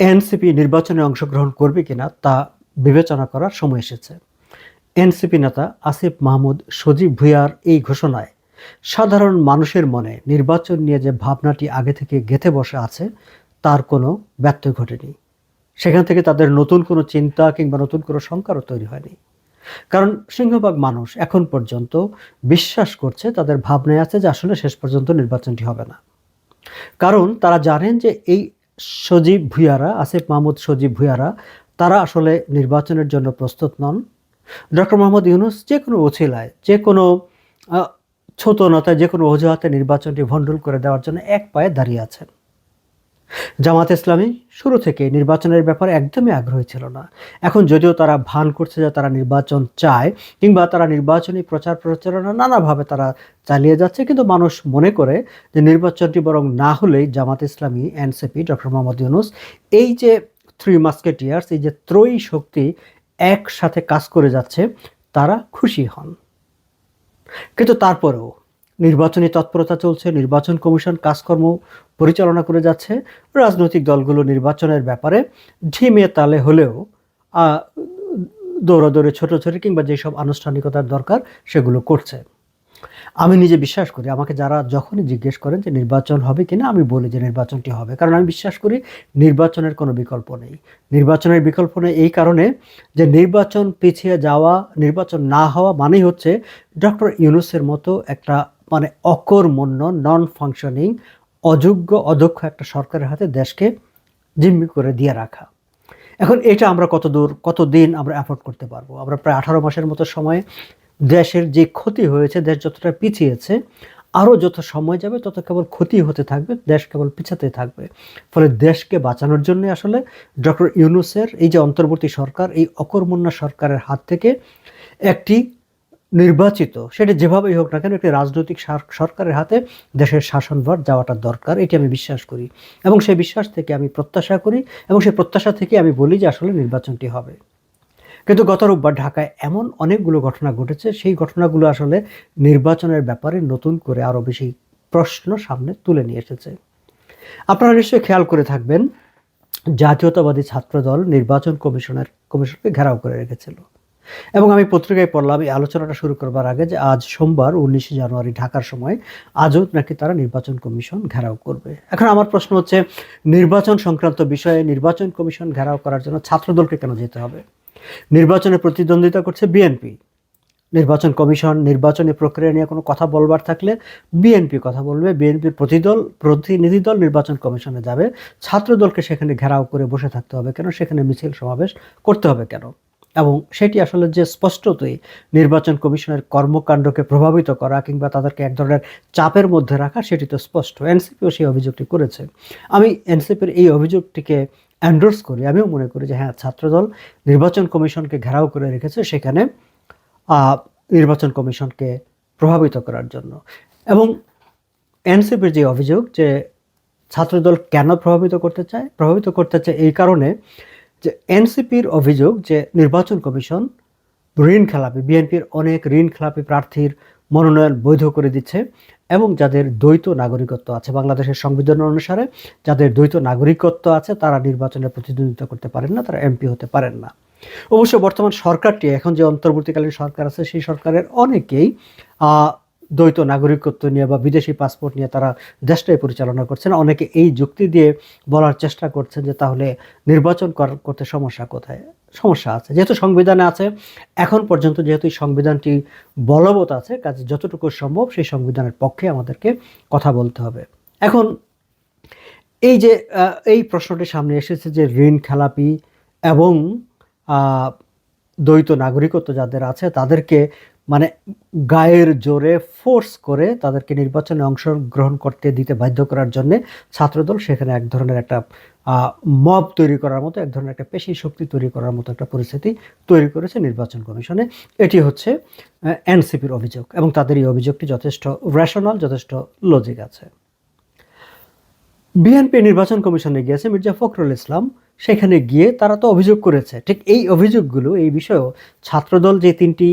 NCP নির্বাচনে অংশগ্রহণ করবে কিনা তা বিবেচনা করার সময় এসেছে। এনসিপি নেতা আসিফ মাহমুদ সজীব ভুঁইয়ার এই ঘোষণায়, সাধারণ মানুষের মনে নির্বাচন নিয়ে যে ভাবনাটি আগে থেকে গেঁথে বসে আছে, তার কোনো ব্যত্যয় ঘটেনি। সেখান থেকে তাদের নতুন কোনো চিন্তা কিংবা নতুন কোনো শঙ্কারও তৈরি হয়নি। কারণ সিংহভাগ মানুষ এখন পর্যন্ত বিশ্বাস করছে, তাদের ভাবনায় আছে যে আসলে শেষ পর্যন্ত নির্বাচনটি হবে না। কারণ তারা জানেন যে এই সজীব ভুইয়ারা, আসিফ মাহমুদ সজীব ভুইয়ারা, তারা আসলে নির্বাচনের জন্য প্রস্তুত নন। ডক্টর মোহাম্মদ ইউনুস যে কোনো ওছিলায়, যে কোনো ছোটো নতায়, যে কোনো অজুহাতে নির্বাচনটি ভণ্ডুল করে দেওয়ার জন্য এক পায়ে দাঁড়িয়ে আছেন। জামাত ইসলামী শুরু থেকে নির্বাচনের ব্যাপারে একদমই আগ্রহী ছিল না। এখন যদিও তারা ভান করছে যে তারা নির্বাচন চায়, কিংবা তারা নির্বাচনী প্রচার প্রচারণা নানাভাবে তারা চালিয়ে যাচ্ছে, কিন্তু মানুষ মনে করে যে নির্বাচনটি বরং না হলেই জামাত ইসলামী, এনসিপি, ডক্টর মোহাম্মদ ইউনুস, এই যে থ্রি মাস্কেটিয়ার্স এই যে ত্রয়ী শক্তি একসাথে কাজ করে যাচ্ছে, তারা খুশি হন। কিন্তু তারপরেও নির্বাচনী তৎপরতা চলছে, নির্বাচন কমিশন কাজকর্ম পরিচালনা করে যাচ্ছে। রাজনৈতিক দলগুলো নির্বাচনের ব্যাপারে ঢিমে তালে হলেও দৌড়াদৌড়ে, ছোটাছুটি কিংবা যেসব আনুষ্ঠানিকতার দরকার সেগুলো করছে। আমি নিজে বিশ্বাস করি, আমাকে যারা যখনই জিজ্ঞেস করেন যে নির্বাচন হবে কিনা, আমি বলি যে নির্বাচনটি হবে। কারণ আমি বিশ্বাস করি, নির্বাচনের কোনো বিকল্প নেই। নির্বাচনের বিকল্প নেই এই কারণে যে নির্বাচন পিছিয়ে যাওয়া, নির্বাচন না হওয়া মানেই হচ্ছে ডক্টর ইউনুসের মতো একটা মানে অকর্মণ্য নন ফাংশনিং অযোগ্য, অদক্ষ একটা সরকারের হাতে দেশকে জিম্মি করে দিয়ে রাখা। এখন এটা আমরা কত দূর কত দিন আমরা অ্যাফোর্ড করতে পারব? আমরা প্রায় আঠারো মাসের মতো সময়ে দেশের যে ক্ষতি হয়েছে, দেশ যতটা পিছিয়েছে, আরও যত সময় যাবে, তত কেবল ক্ষতি হতে থাকবে, দেশ কেবল পিছাতে থাকবে। ফলে দেশকে বাঁচানোর জন্য আসলে ডক্টর ইউনুসের এই যে অন্তর্বর্তী সরকার, এই অকর্মণ্য সরকারের হাত থেকে একটি নির্বাচিত, সেটা যেভাবেই হোক না কেন একটি রাজনৈতিক সরকারের হাতে দেশের শাসনভার যাওয়াটা দরকার, এটি আমি বিশ্বাস করি। এবং সেই বিশ্বাস থেকে আমি প্রত্যাশা করি এবং সেই প্রত্যাশা থেকে আমি বলি যে আসলে নির্বাচনটি হবে। কিন্তু গত রোববার ঢাকায় এমন অনেকগুলো ঘটনা ঘটেছে, সেই ঘটনাগুলো আসলে নির্বাচনের ব্যাপারে নতুন করে আরও বেশি প্রশ্ন সামনে তুলে নিয়ে এসেছে। আপনারা নিশ্চয়ই খেয়াল করে থাকবেন, জাতীয়তাবাদী ছাত্রদল নির্বাচন কমিশনের, কমিশনকে ঘেরাও করে রেখেছিল। এবং আমি পত্রিকায় পড়লাম, এই আলোচনাটা শুরু করবার আগে যে আজ সোমবার, উনিশে জানুয়ারি ঢাকার সময় আজও নাকি তারা নির্বাচন কমিশন ঘেরাও করবে। এখন আমার প্রশ্ন হচ্ছে, নির্বাচন সংক্রান্ত বিষয়ে নির্বাচন কমিশন ঘেরাও করার জন্য ছাত্রদলকে কেন যেতে হবে? নির্বাচনে প্রতিদ্বন্দ্বিতা করছে বিএনপি। নির্বাচন কমিশন নির্বাচনী প্রক্রিয়া নিয়ে কোনো কথা বলবার থাকলে বিএনপি কথা বলবে। বিএনপির প্রতিদল, প্রতিনিধি দল নির্বাচন কমিশনে যাবে। ছাত্রদলকে সেখানে ঘেরাও করে বসে থাকতে হবে কেন? সেখানে মিছিল সমাবেশ করতে হবে কেন? এবং সেটি আসলে যে স্পষ্টতই নির্বাচন কমিশনের কর্মকাণ্ডকে প্রভাবিত করা কিংবা তাদেরকে এক ধরনের চাপের মধ্যে রাখা, সেটি তো স্পষ্ট। এনসিপিও সেই অভিযোগটি করেছে। আমি এনসিপির এই অভিযোগটিকে অ্যান্ডোর্স করি। আমিও মনে করি যে হ্যাঁ ছাত্রদল নির্বাচন কমিশনকে ঘেরাও করে রেখেছে সেখানে নির্বাচন কমিশনকে প্রভাবিত করার জন্য। এবং এনসিপির যে অভিযোগ যে ছাত্রদল কেন প্রভাবিত করতে চায়, প্রভাবিত করতে চায় এই কারণে যে এনসিপির অভিযোগ যে নির্বাচন কমিশন ঋণ খেলাপি, বিএনপির অনেক ঋণ খেলাপি প্রার্থীর মনোনয়ন বৈধ করে দিচ্ছে এবং যাদের দ্বৈত নাগরিকত্ব আছে, বাংলাদেশের সংবিধান অনুসারে যাদের দ্বৈত নাগরিকত্ব আছে তারা নির্বাচনে প্রতিদ্বন্দ্বিতা করতে পারেন না, তারা এমপি হতে পারেন না। অবশ্য বর্তমান সরকারটি, এখন যে অন্তর্বর্তীকালীন সরকার আছে, সেই সরকারের অনেকেই দ্বৈত নাগরিকত্ব নিয়ে বা বিদেশি পাসপোর্ট নিয়ে তারা দেশটাই পরিচালনা করছেন। অনেকে এই যুক্তি দিয়ে বলার চেষ্টা করছেন যে তাহলে নির্বাচন কর- করতে সমস্যা কোথায়? সমস্যা আছে। যেহেতু সংবিধানে আছে, এখন পর্যন্ত যেহেতু সংবিধানটি বলবৎ আছে, কাজে যতটুকু সম্ভব সেই সংবিধানের পক্ষে আমাদেরকে কথা বলতে হবে। এখন এই যে এই প্রশ্নটি সামনে এসেছে যে ঋণ, খেলাপি এবং দ্বৈত নাগরিকত্ব যাদের আছে তাদেরকে মানে গায়ের জোরে ফোর্স করে তাদেরকে নির্বাচনে অংশগ্রহণ করতে দিতে বাধ্য করার জন্য ছাত্রদল সেখানে এক ধরনের একটা মব তৈরি করার মতো, এক ধরনের একটা পেশি শক্তি তৈরি করার মতো একটা পরিস্থিতি তৈরি করেছে নির্বাচন কমিশনে। এটি হচ্ছে এনসিপির অভিযোগ এবং তাদের এই অভিযোগটি যথেষ্ট রেশনাল যথেষ্ট লজিক আছে। বিএনপি নির্বাচন কমিশনে গিয়েছে মির্জা ফখরুল ইসলাম। সেখানে গিয়ে তারা তো অভিযোগ করেছে। ঠিক এই অভিযোগগুলো, এই বিষয়েও ছাত্রদল যে তিনটি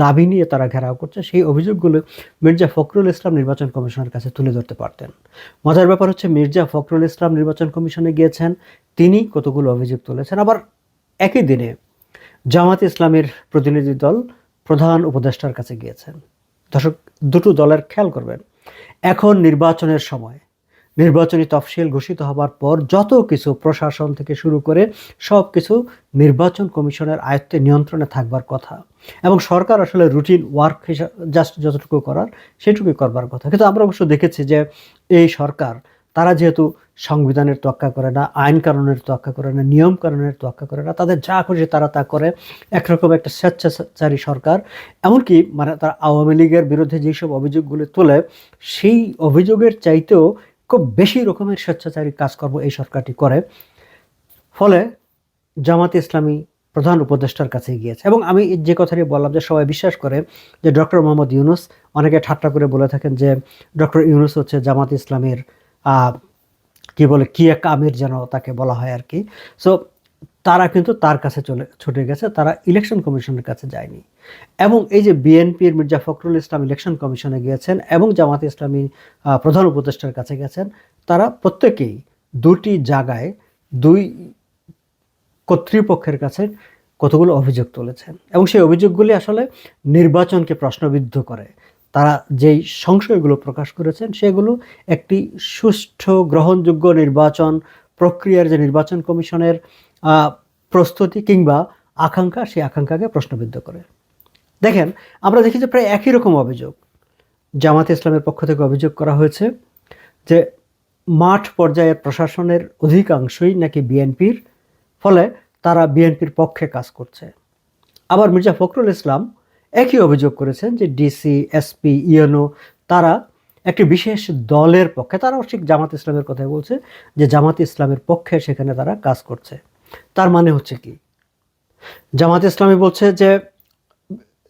দাবি নিয়ে তারা ঘেরাও করছে, সেই অভিযোগগুলো মির্জা ফখরুল ইসলাম নির্বাচন কমিশনের কাছে তুলে ধরতে পারতেন। মজার ব্যাপার হচ্ছে মির্জা ফখরুল ইসলাম নির্বাচন কমিশনে গিয়েছেন, তিনি কতগুলো অভিযোগ তুলেছেন। আবার একই দিনে জামাত ইসলামের প্রতিনিধি দল প্রধান উপদেষ্টার কাছে গিয়েছেন। দর্শক, দুটো দলের খেয়াল করবেন, এখন নির্বাচনের সময় নির্বাচনী তফসিল ঘোষিত হবার পর যত কিছু প্রশাসন থেকে শুরু করে সব কিছু নির্বাচন কমিশনের আয়ত্তে নিয়ন্ত্রণে থাকবার কথা। এবং সরকার আসলে রুটিন ওয়ার্ক হিসাবে জাস্ট যতটুকু করার সেটুকুই করবার কথা। কিন্তু আমরা অবশ্য দেখেছি যে এই সরকার, তারা যেহেতু সংবিধানের তোয়াক্কা করে না, আইন কানুনের তোয়াক্কা করে না, নিয়ম কানুনের তোয়াক্কা করে না, তাদের যা খুশি তারা তা করে। একরকম একটা স্বেচ্ছাচারী সরকার, এমনকি মানে তারা আওয়ামী লীগের বিরুদ্ধে যেসব অভিযোগগুলি তোলে, সেই অভিযোগের চাইতেও খুব বেশি রকমের স্বেচ্ছাচারী কাজকর্ম এই সরকারটি করে। ফলে জামাত ইসলামী প্রধান উপদেষ্টার কাছে গিয়েছে। এবং আমি যে কথাটি বললাম যে সবাই বিশ্বাস করে যে ডক্টর মোহাম্মদ ইউনুস, অনেকে ঠাট্টা করে বলে থাকেন যে ডক্টর ইউনুস হচ্ছে জামাত ইসলামের কি বলে, কি এক আমির যেন তাকে বলা হয় আর কি। সো তারা কিন্তু তার কাছে চলে, ছুটে গেছে, তারা ইলেকশন কমিশনের কাছে যায়নি। এবং এই যে বিএনপির মির্জা ফখরুল ইসলাম ইলেকশন কমিশনে গিয়েছেন এবং জামাত ইসলামী প্রধান উপদেষ্টার কাছে গেছেন, তারা প্রত্যেকেই দুটি জায়গায় দুই কর্তৃপক্ষের কাছে কতগুলো অভিযোগ তুলেছেন। এবং সেই অভিযোগগুলি আসলে নির্বাচনকে প্রশ্নবিদ্ধ করে। তারা যেই সংশয়গুলো প্রকাশ করেছেন, সেগুলো একটি সুষ্ঠু, গ্রহণযোগ্য নির্বাচন প্রক্রিয়ার যে নির্বাচন কমিশনের প্রস্তুতি কিংবা আকাঙ্ক্ষা, সেই আকাঙ্ক্ষাকে প্রশ্নবিদ্ধ করে। দেখেন, আমরা দেখি যে প্রায় একই রকম অভিযোগ। জামাত ইসলামের পক্ষ থেকে অভিযোগ করা হয়েছে যে মাঠ পর্যায়ের প্রশাসনের অধিকাংশই নাকি বিএনপির, ফলে তারা বিএনপির পক্ষে কাজ করছে। আবার মির্জা ফখরুল ইসলাম একই অভিযোগ করেছেন যে ডিসি, এসপি ইউএনও তারা একটি বিশেষ দলের পক্ষে, তারাও ঠিক জামাত ইসলামের কথাই বলছে যে জামাত ইসলামের পক্ষে সেখানে তারা কাজ করছে। তার মানে হচ্ছে কি? জামাত ইসলামী বলছে যে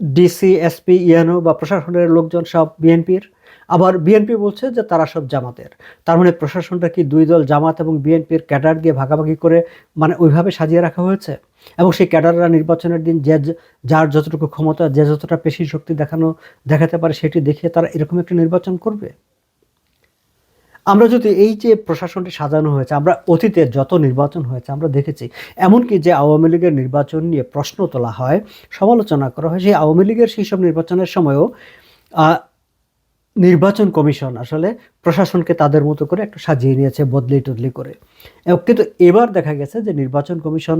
ডিসি, এসপি, ইএনও বা প্রশাসনের লোকজন সব বিএনপির। আবার বিএনপি বলছে যে তারা সব জামাতের। তার মানে প্রশাসনটা কি দুই দল জামাত এবং বিএনপির ক্যাডার দিয়ে ভাগাভাগি করে মানে ওইভাবে সাজিয়ে রাখা হয়েছে? এবং সেই ক্যাডাররা নির্বাচনের দিন যে যার যতটুকু ক্ষমতা, যে যতটা পেশি শক্তি দেখানো, দেখাতে পারে সেটি দেখিয়ে তারা এরকম একটা নির্বাচন করবে। আমরা যদি এই যে প্রশাসনটি সাজানো হয়েছে, আমরা অতীতে যত নির্বাচন হয়েছে আমরা দেখেছি, এমনকি যে আওয়ামী লীগের নির্বাচন নিয়ে প্রশ্ন তোলা হয়, সমালোচনা করা হয়, সেই আওয়ামী লীগের সেই সব নির্বাচনের সময়ও নির্বাচন কমিশন আসলে প্রশাসনকে তাদের মতো করে একটু সাজিয়ে নিয়েছে বদলি টদলি করে কিন্তু এবার দেখা গেছে যে নির্বাচন কমিশন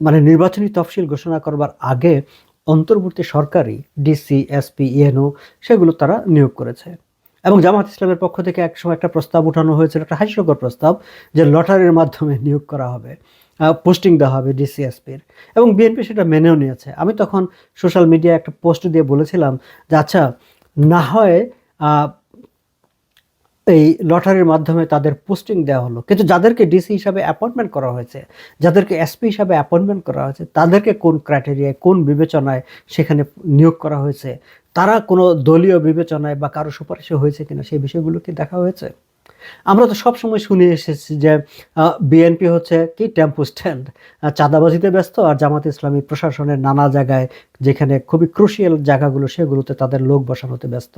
মানে নির্বাচনী তফসিল ঘোষণা করবার আগে অন্তর্বর্তী সরকারি ডিসি এসপি ইএনও সেগুলো তারা নিয়োগ করেছে। এবং জামাত ইসলামের পক্ষ থেকে একসময় একটা প্রস্তাব উঠানো হয়েছিল, একটা হাস্যকর প্রস্তাব, যে লটারির মাধ্যমে নিয়োগ করা হবে পোস্টিং দেওয়া হবে ডিসিএসপির এবং বিএনপি সেটা মেনেও নিয়েছে। আমি তখন সোশ্যাল মিডিয়ায় একটা পোস্ট দিয়ে বলেছিলাম যে আচ্ছা না হয় এই লটারির মাধ্যমে তাদের পোস্টিং দেওয়া হলো। কিন্তু যাদেরকে ডিসি হিসাবে অ্যাপয়েন্টমেন্ট করা হয়েছে, যাদেরকে এসপি হিসাবে অ্যাপয়েন্টমেন্ট করা হয়েছে, তাদেরকে কোন ক্রাইটেরিয়ায় কোন বিবেচনায় সেখানে নিয়োগ করা হয়েছে, তারা কোনো দলীয় বিবেচনায় বা কারও সুপারিশে হয়েছে কিনা সেই বিষয়গুলো কি দেখা হয়েছে? আমরা তো সবসময় শুনে এসেছি যে বিএনপি হচ্ছে কি টেম্পো স্ট্যান্ড চাঁদাবাজিতে ব্যস্ত আর জামাত ইসলামী প্রশাসনের নানা জায়গায় যেখানে খুবই ক্রুশিয়াল জায়গাগুলো সেগুলোতে তাদের লোক বসানোতে ব্যস্ত।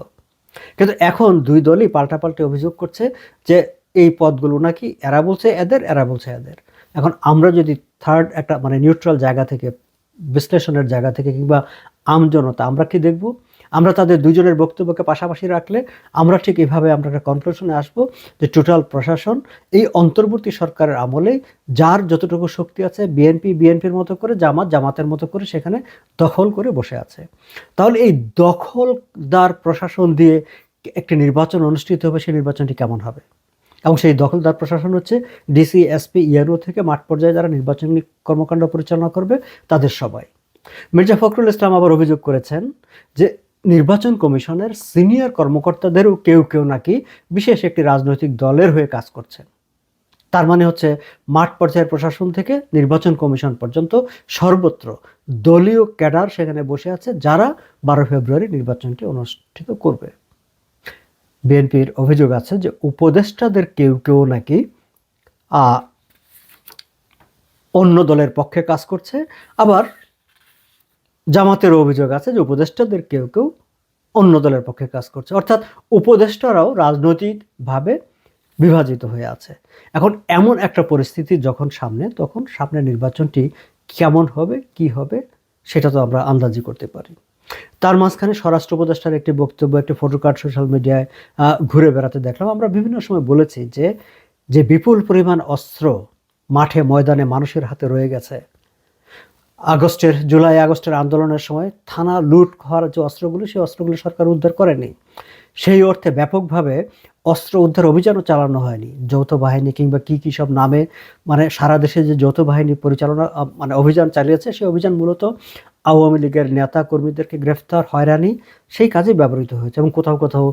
কিন্তু এখন দুই দলই পাল্টাপাল্টি অভিযোগ করছে যে এই পদগুলো নাকি এরা বলছে এদের, এরা বলছে এদের। এখন আমরা যদি থার্ড একটা মানে নিউট্রাল জায়গা থেকে, বিশ্লেষণের জায়গা থেকে কিংবা আমজনতা আমরা কি দেখব? আমরা তাদের দুজনের বক্তব্যকে পাশাপাশি রাখলে আমরা ঠিক এইভাবে আমরা একটা কনক্লুশনে আসব যে টোটাল প্রশাসন এই অন্তর্বর্তী সরকারের আমলে যার যতটুকু শক্তি আছে বিএনপি বিএনপির মতো করে, জামাত, জামাতের মতো করে সেখানে দখল করে বসে আছে। তাহলে এই দখলদার প্রশাসন দিয়ে একটি নির্বাচন অনুষ্ঠিত হবে, সেই নির্বাচনটি কেমন হবে? এবং সেই দখলদার প্রশাসন হচ্ছে ডিসি এসপি ইআরও থেকে মাঠ পর্যায়ে যারা নির্বাচনী কর্মকাণ্ড পরিচালনা করবে, তাদের সবাই। মির্জা ফখরুল ইসলাম আবার অভিযোগ করেছেন যে নির্বাচন কমিশনের সিনিয়র কর্মকর্তাদেরও কেউ কেউ নাকি বিশেষ একটি রাজনৈতিক দলের হয়ে কাজ করছেন। তার মানে হচ্ছে মাঠ পর্যায়ের প্রশাসন থেকে নির্বাচন কমিশন পর্যন্ত সর্বত্র দলীয় ক্যাডার সেখানে বসে আছে যারা বারো ফেব্রুয়ারি নির্বাচনটি অনুষ্ঠিত করবে। বিএনপির অভিযোগ আছে যে উপদেষ্টাদের কেউ কেউ নাকি অন্য দলের পক্ষে কাজ করছে। আবার জামাতের অভিযোগ আছে যে উপদেষ্টাদের কেউ কেউ অন্য দলের পক্ষে কাজ করছে। অর্থাৎ উপদেষ্টারাও রাজনৈতিকভাবে বিভাজিত হয়ে আছে। এখন এমন একটা পরিস্থিতি যখন সামনে, তখন সামনে নির্বাচনটি কেমন হবে, কি হবে, সেটা তো আমরা আন্দাজি করতে পারি। তার মাঝখানে স্বরাষ্ট্র উপদেষ্টার একটি বক্তব্য, একটি ফটোকার্ড সোশ্যাল মিডিয়ায় ঘুরে বেড়াতে দেখলাম। আমরা বিভিন্ন সময় বলেছি যে যে বিপুল পরিমাণ অস্ত্র মাঠে, ময়দানে মানুষের হাতে রয়ে গেছে আগস্টের, জুলাই, আগস্টের আন্দোলনের সময় থানা লুট হওয়ার যে অস্ত্রগুলো, সেই অস্ত্রগুলো সরকার উদ্ধার করেনি। সেই অর্থে ব্যাপকভাবে অস্ত্র উদ্ধার অভিযানও চালানো হয়নি। যৌথ বাহিনী কিংবা কি কী সব নামে মানে সারা দেশে যে যৌথ বাহিনী পরিচালনা মানে অভিযান চালিয়েছে, সেই অভিযান মূলত আওয়ামী লীগের নেতা কর্মীদেরকে গ্রেফতার, হয়রানি, সেই কাজে ব্যবহৃত হয়েছে এবং কোথাও কোথাও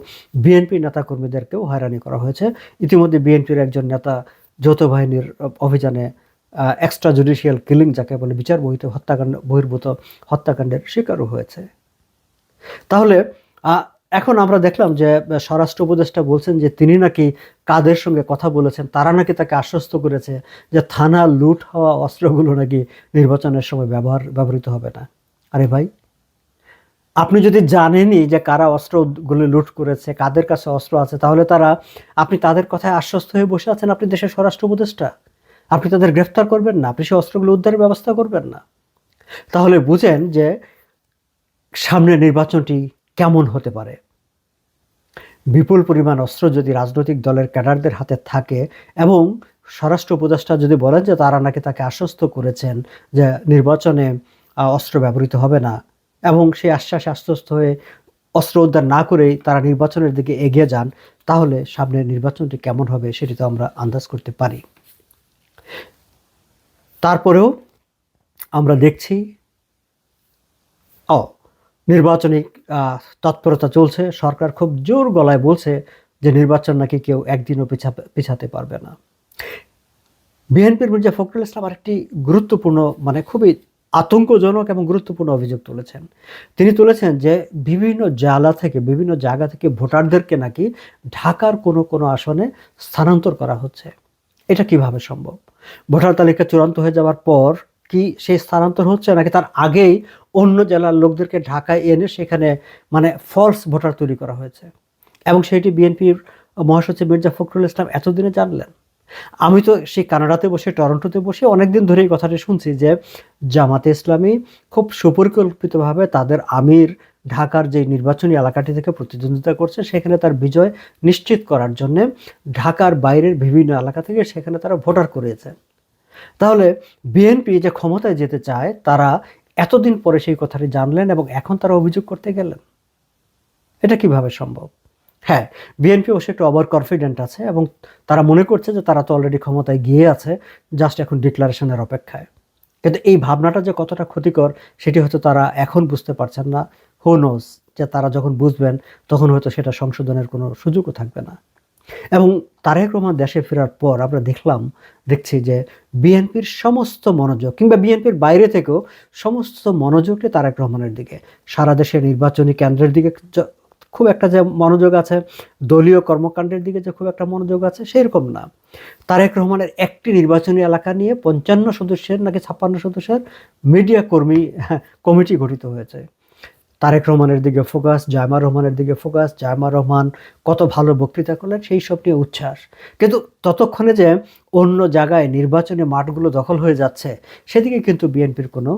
বিএনপি নেতা কর্মীদেরকেও হয়রানি করা হয়েছে। ইতিমধ্যে বিএনপির একজন নেতা যৌথ বাহিনীর অভিযানে এক্সট্রা জুডিশিয়াল কিলিং যাকে বলে বিচার বহিত হত্যাকাণ্ড, বহির্ভূত হত্যাকাণ্ডের শিকারও হয়েছে। তাহলে এখন আমরা দেখলাম যে স্বরাষ্ট্র উপদেষ্টা বলছেন যে, তিনি নাকি কাদের সঙ্গে কথা বলেছেন, তারা নাকি তাকে আশ্বস্ত করেছে যে, থানা লুট হওয়া অস্ত্রগুলো নাকি নির্বাচনের সময় ব্যবহার, ব্যবহৃত হবে না। আরে ভাই, আপনি যদি জানেনই যে, কারা অস্ত্রগুলো লুট করেছে, কাদের কাছে অস্ত্র আছে, তাহলে তারা, আপনি তাদের কথায় আশ্বস্ত হয়ে বসে আছেন, আপনি দেশের স্বরাষ্ট্র উপদেষ্টা? আপনি তাদের গ্রেফতার করবেন না, আপনি সেই অস্ত্রগুলো উদ্ধারের ব্যবস্থা করবেন না। তাহলে বুঝেন যে সামনে নির্বাচনটি কেমন হতে পারে। বিপুল পরিমাণ অস্ত্র যদি রাজনৈতিক দলের ক্যাডারদের হাতে থাকে এবং স্বরাষ্ট্র উপদেষ্টা যদি বলেন যে তারা নাকি তাকে আশ্বস্ত করেছেন যে নির্বাচনে অস্ত্র ব্যবহৃত হবে না এবং সেই আশ্বাসে আশ্বস্ত হয়ে অস্ত্র উদ্ধার না করেই তারা নির্বাচনের দিকে এগিয়ে যান, তাহলে সামনের নির্বাচনটি কেমন হবে সেটি তো আমরা আন্দাজ করতে পারি। তারপরেও আমরা দেখছি, ও, নির্বাচনী তৎপরতা চলছে, সরকার খুব জোর গলায় বলছে যে নির্বাচন নাকি কেউ একদিনও পিছা, পিছাতে পারবে না। বিএনপির মির্জা ফখরুল ইসলাম আরেকটি গুরুত্বপূর্ণ মানে খুবই আতঙ্কজনক এবং গুরুত্বপূর্ণ অভিযোগ তুলেছেন। তিনি তুলেছেন যে বিভিন্ন জালা থেকে, বিভিন্ন জায়গা থেকে ভোটারদেরকে নাকি ঢাকার কোনো কোনো আসনে স্থানান্তর করা হচ্ছে। এটা কীভাবে সম্ভব? ভোটার তালিকা চূড়ান্ত হয়ে যাওয়ার পর কি সেই স্থানান্তর হচ্ছে নাকি তার আগেই অন্য জেলার লোকদেরকে ঢাকায় এনে সেখানে মানে ফলস ভোটার তৈরি করা হয়েছে? এবং সেটি বিএনপির মহাসচিব মির্জা ফখরুল ইসলাম এতদিনে জানলেন। আমি তো সেই কানাডাতে বসে, টরন্টোতে বসে অনেকদিন ধরে এই কথাটি শুনছি যে জামাতে ইসলামী খুব সুপরিকল্পিতভাবে তাদের আমির ঢাকার যে নির্বাচনী এলাকাটি থেকে প্রতিদ্বন্দ্বিতা করছে, সেখানে তার বিজয় নিশ্চিত করার জন্য ঢাকার বাইরের বিভিন্ন এলাকা থেকে সেখানে তারা ভোটার করিয়েছে তাহলে বিএনপি যে ক্ষমতায় যেতে চায়, তারা এতদিন পরে সেই কথাটি জানলেন এবং এখন তারা অভিযোগ করতে গেলেন। এটা কীভাবে সম্ভব? হ্যাঁ বিএনপি অবশ্যই একটু ওভার কনফিডেন্ট আছে এবং তারা মনে করছে যে তারা তো অলরেডি ক্ষমতায় গিয়ে আছে জাস্ট এখন ডিক্লারেশনের অপেক্ষায়। কিন্তু এই ভাবনাটা যে কতটা ক্ষতিকর, সেটি হয়তো তারা এখন বুঝতে পারছেন না। হো নোজ যে তারা যখন বুঝবেন, তখন হয়তো সেটা সংশোধনের কোনো সুযোগও থাকবে না। এবং তারেক রহমান দেশে ফেরার পর আমরা দেখলাম, দেখছি যে বিএনপির সমস্ত মনোযোগ কিংবা বিএনপির বাইরে থেকেও সমস্ত মনোযোগটি তারেক রহমানের দিকে। সারা দেশের নির্বাচনী কেন্দ্রের দিকে খুব একটা যে মনোযোগ আছে, দলীয় কর্মকাণ্ডের দিকে যে খুব একটা মনোযোগ আছে, সেরকম না। তারেক রহমানের একটি নির্বাচনী এলাকা নিয়ে পঞ্চান্ন সদস্যের নাকি ছাপ্পান্ন সদস্যের মিডিয়া কর্মী, কমিটি গঠিত হয়েছে। তারেক রহমানের দিকে ফোকাস জায়মা রহমানের দিকে ফোকাস জায়মা রহমান কত ভালো বক্তৃতা করলেন সেই সব নিয়ে উচ্ছ্বাস। কিন্তু ততক্ষণে যে অন্য জায়গায় নির্বাচনী মাঠগুলো দখল হয়ে যাচ্ছে, সেদিকে কিন্তু বিএনপির কোনো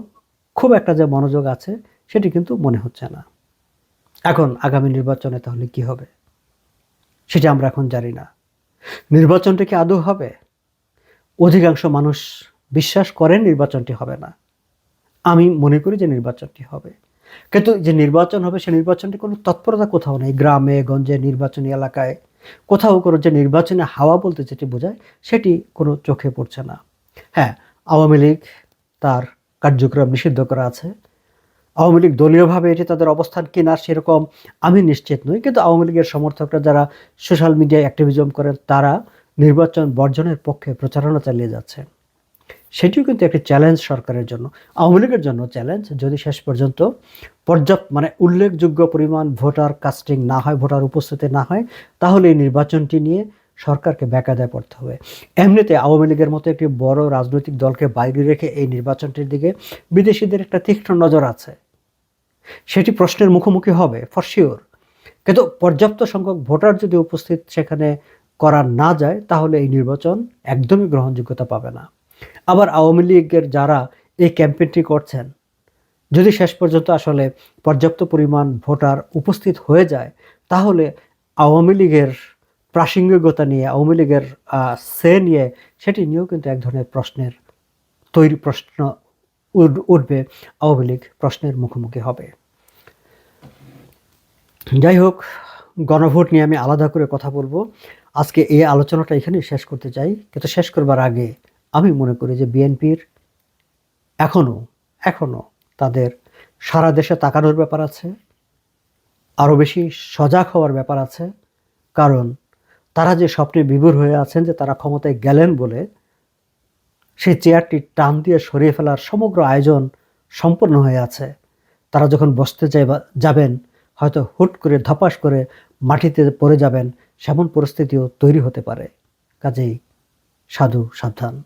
খুব একটা যে মনোযোগ আছে, সেটি কিন্তু মনে হচ্ছে না। এখন আগামী নির্বাচনে তাহলে কি হবে? সেটা আমরা এখন জানি না। নির্বাচনটা কি আদৌ হবে? অধিকাংশ মানুষ বিশ্বাস করেন নির্বাচনটি হবে না। আমি মনে করি যে নির্বাচনটি হবে। কিন্তু যে নির্বাচন হবে, সে নির্বাচনটি কোনো তৎপরতা কোথাও নেই। গ্রামে, গঞ্জে, নির্বাচনী এলাকায় কোথাও কোনো যে নির্বাচনে হাওয়া বলতে যেটি বোঝায়, সেটি কোনো চোখে পড়ছে না। হ্যাঁ আওয়ামী লীগ তার কার্যক্রম নিষিদ্ধ করা আছে। আওয়ামী লীগ দলীয়ভাবে এটি তাদের অবস্থান কিনা সেরকম আমি নিশ্চিত নই। কিন্তু আওয়ামী লীগের সমর্থকরা যারা সোশ্যাল মিডিয়ায় অ্যাক্টিভিজম করেন, তারা নির্বাচন বর্জনের পক্ষে প্রচারণা চালিয়ে যাচ্ছেন সেটিও কিন্তু একটি চ্যালেঞ্জ সরকারের জন্য। আওয়ামী লীগের জন্য চ্যালেঞ্জ যদি শেষ পর্যন্ত পর্যাপ্ত মানে উল্লেখযোগ্য পরিমাণ ভোটার কাস্টিং না হয়, ভোটার উপস্থিতি না হয়, তাহলে এই নির্বাচনটি নিয়ে সরকারকে বেকায়দায় পড়তে হবে। এমনিতে আওয়ামী লীগের মতো একটি বড় রাজনৈতিক দলকে বাইরে রেখে এই নির্বাচনটির দিকে বিদেশিদের একটা তীক্ষ্ণ নজর আছে। সেটি প্রশ্নের মুখোমুখি হবে ফর শিওর কিন্তু পর্যাপ্ত সংখ্যক ভোটার যদি উপস্থিত সেখানে করা না যায়, তাহলে এই নির্বাচন একদমই গ্রহণযোগ্যতা পাবে না। আবার আওয়ামী লীগের যারা এই ক্যাম্পেইনটি করছেন, যদি শেষ পর্যন্ত আসলে পর্যাপ্ত পরিমাণ ভোটার উপস্থিত হয়ে যায়, তাহলে আওয়ামী লীগের প্রাসঙ্গিকতা নিয়ে, আওয়ামী লীগের সে নিয়ে, সেটি নিয়েও কিন্তু এক ধরনের প্রশ্নের তৈরি প্রশ্ন উঠ- উঠবে, আওয়ামী লীগ প্রশ্নের মুখোমুখি হবে। যাই হোক, গণভোট নিয়ে আমি আলাদা করে কথা বলব। আজকে এই আলোচনাটা এখানে শেষ করতে চাই। কিন্তু শেষ করবার আগে আমি মনে করি যে বিএনপির এখনও এখনও তাদের সারা দেশে তাকানোর ব্যাপার আছে। আরও বেশি সজাগ হওয়ার ব্যাপার আছে। কারণ তারা যে স্বপ্নে বিভোর হয়ে আছেন, যে তারা ক্ষমতায় গেলেন বলে, সেই চেয়ারটি টান দিয়ে সরিয়ে ফেলার সমগ্র আয়োজন সম্পন্ন হয়ে আছে। তারা যখন বসতে যাবেন, হয়তো হুট করে ধপাস করে মাটিতে পড়ে যাবেন, সেমন পরিস্থিতিও তৈরি হতে পারে। কাজেই সাধু সাবধান।